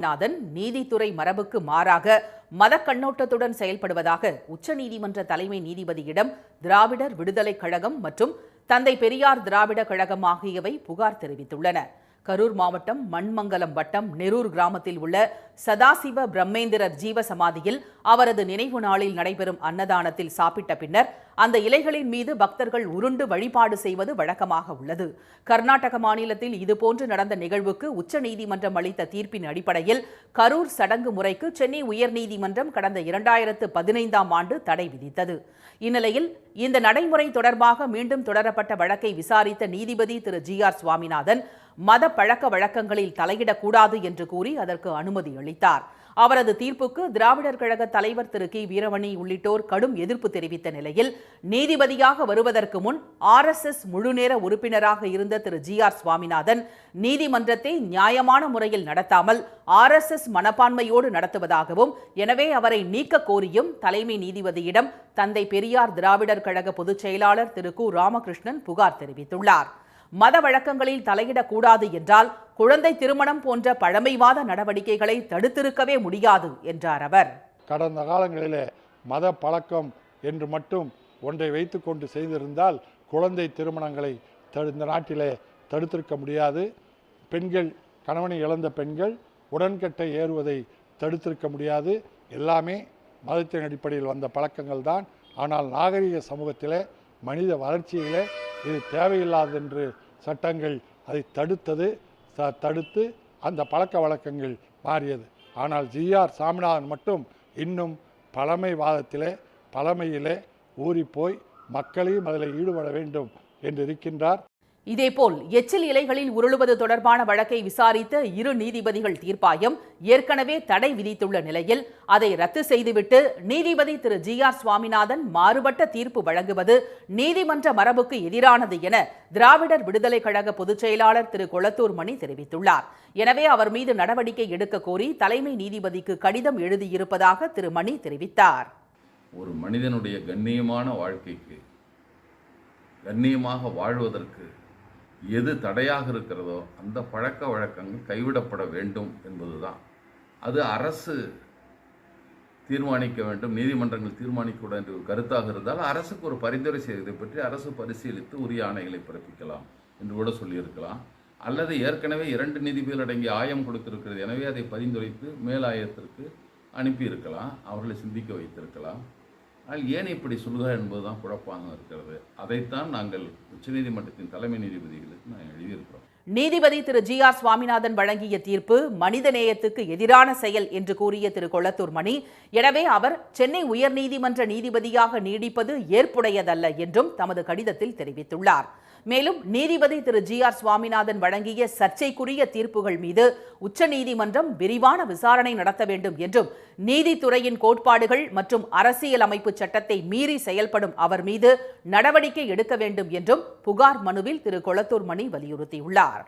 நாதன் நீதித்துறை மரபுக்கு மாறாக மத கண்ணோட்டத்துடன் செயல்படுவதாக உச்சநீதிமன்ற தலைமை நீதிபதியிடம் திராவிடர் விடுதலைக் கழகம் மற்றும் தந்தை பெரியார் திராவிட கழகம் ஆகியவை புகார் தெரிவித்துள்ளன. கரூர் மாவட்டம் மண்மங்கலம் வட்டம் நெரூர் கிராமத்தில் உள்ள சதாசிவ பிரம்மேந்திரர் ஜீவ சமாதியில் அவரது நினைவு நாளில் நடைபெறும் அன்னதானத்தில் சாப்பிட்ட பின்னர் அந்த இலைகளின் மீது பக்தர்கள் உருண்டு வழிபாடு செய்வது வழக்கமாக உள்ளது. கர்நாடக மாநிலத்தில் இதுபோன்று நடந்த நிகழ்வுக்கு உச்சநீதிமன்றம் அளித்த தீர்ப்பின் அடிப்படையில் கரூர் சடங்கு முறைக்கு சென்னை உயர்நீதிமன்றம் கடந்த இரண்டாயிரத்து பதினைந்தாம் ஆண்டு தடை விதித்தது. இந்நிலையில் இந்த நடைமுறை தொடர்பாக மீண்டும் தொடரப்பட்ட வழக்கை விசாரித்த நீதிபதி திரு ஜி ஆர் சுவாமிநாதன் மத பழக்க வழக்கங்களில் தலையிடக்கூடாது என்று கூறி அதற்கு அனுமதி அளித்தார். அவரது தீர்ப்புக்கு திராவிடர் கழக தலைவர் திரு கி. வீரமணி உள்ளிட்டோர் கடும் எதிர்ப்பு தெரிவித்த நிலையில் நீதிபதியாக வருவதற்கு முன் ஆர் எஸ் எஸ் முழுநேர உறுப்பினராக இருந்த திரு. ஜி. ஆர். சுவாமிநாதன் நீதிமன்றத்தை நியாயமான முறையில் நடத்தாமல் ஆர் எஸ் எஸ் மனப்பான்மையோடு நடத்துவதாகவும் எனவே அவரை நீக்க கோரியும் தலைமை நீதிபதியிடம் தந்தை பெரியார் திராவிடர் கழக பொதுச் செயலாளர் திரு. கு. ராமகிருஷ்ணன் புகார் தெரிவித்துள்ளார். மத வழக்கங்களில் தலையிடக்கூடாது என்றால் குழந்தை திருமணம் போன்ற பழமைவாத நடவடிக்கைகளை தடுத்திருக்கவே முடியாது என்றார் அவர். கடந்த காலங்களிலே மத பழக்கம் என்று மட்டும் ஒன்றை வைத்துக்கொண்டு செய்திருந்தால் குழந்தை திருமணங்களை தடு- இந்த நாட்டிலே தடுத்திருக்க முடியாது. பெண்கள் கணவனை இழந்த பெண்கள் உடன்கட்டை ஏறுவதை தடுத்திருக்க முடியாது. எல்லாமே மதத்தின் அடிப்படையில் வந்த பழக்கங்கள் தான். ஆனால் நாகரிக சமூகத்திலே மனித வளர்ச்சியிலே இது தேவையில்லாதென்று சட்டங்கள் அதை தடுத்தது. த- தடுத்து அந்த பழக்க வழக்கங்கள் மாறியது. ஆனால் ஜிஆர் சாமிநாதன் மட்டும் இன்னும் பழமைவாதத்திலே பழமையிலே ஊறிப்போய் மக்களையும் அதில் ஈடுபட வேண்டும் என்று இருக்கின்றார். இதேபோல் எச்சில் இலைகளில் உருளுவது தொடர்பான வழக்கை விசாரித்த இரு நீதிபதிகள் தீர்ப்பாயம் ஏற்கனவே தடை விதித்துள்ள நிலையில் அதை ரத்து செய்துவிட்டு நீதிபதி திரு ஜி ஆர் சுவாமிநாதன் மாறுபட்ட தீர்ப்பு வழங்குவது நீதிமன்ற மரபுக்கு எதிரானது என திராவிடர் விடுதலைக் கழக பொதுச் செயலாளர் திரு கொளத்தூர் மணி தெரிவித்துள்ளார். எனவே அவர் மீது நடவடிக்கை எடுக்க கோரி தலைமை நீதிபதிக்கு கடிதம் எழுதியிருப்பதாக திரு மணி தெரிவித்தார். ஒரு மனிதனுடைய கண்ணியமான வாழ்க்கைக்கு கண்ணியமாக வாழ்வதற்கு எது தடையாக இருக்கிறதோ அந்த பழக்க வழக்கங்கள் கைவிடப்பட வேண்டும் என்பதுதான். அது அரசு தீர்மானிக்க வேண்டும். நீதிமன்றங்கள் தீர்மானிக்கக்கூடாது என்ற ஒரு கருத்தாக இருந்தால் அரசுக்கு ஒரு பரிந்துரை செய்வதை பற்றி அரசு பரிசீலித்து உரிய ஆணைகளை பிறப்பிக்கலாம் என்று கூட சொல்லியிருக்கலாம். அல்லது ஏற்கனவே இரண்டு நீதிபதிகள் அடங்கிய ஆயம் கொடுத்திருக்கிறது. எனவே அதை பரிந்துரைத்து மேலாயத்திற்கு அனுப்பியிருக்கலாம். அவர்களை சிந்திக்க வைத்திருக்கலாம். ஆனால் ஏன் இப்படி சொல்கிறார் என்பதுதான் குழப்பமாக இருக்கிறது. அதைத்தான் நாங்கள் உச்சநீதிமன்றத்தின் தலைமை நீதிபதிகளுக்கு நான் எழுதியிருக்கிறோம். நீதிபதி திரு. ஜி. ஆர். சுவாமிநாதன் வழங்கிய தீர்ப்பு மனித நேயத்துக்கு எதிரான செயல் என்று கூறிய திரு. கொளத்தூர் மணி. எனவே அவர் சென்னை உயர்நீதிமன்ற நீதிபதியாக நீடிப்பது ஏற்புடையதல்ல என்றும் தமது கடிதத்தில் தெரிவித்துள்ளார். மேலும் நீதிபதி திரு. ஜி. ஆர். சுவாமிநாதன் வழங்கிய சர்ச்சைக்குரிய தீர்ப்புகள் மீது உச்சநீதிமன்றம் விரிவான விசாரணை நடத்த வேண்டும் என்றும் நீதித்துறையின் கோட்பாடுகள் மற்றும் அரசியல் அமைப்பு சட்டத்தை மீறி செயல்படும் அவர் மீது நடவடிக்கை எடுக்க வேண்டும் என்றும் புகார் மனுவில் திரு. கொளத்தூர் மணி வலியுறுத்தியுள்ளார்.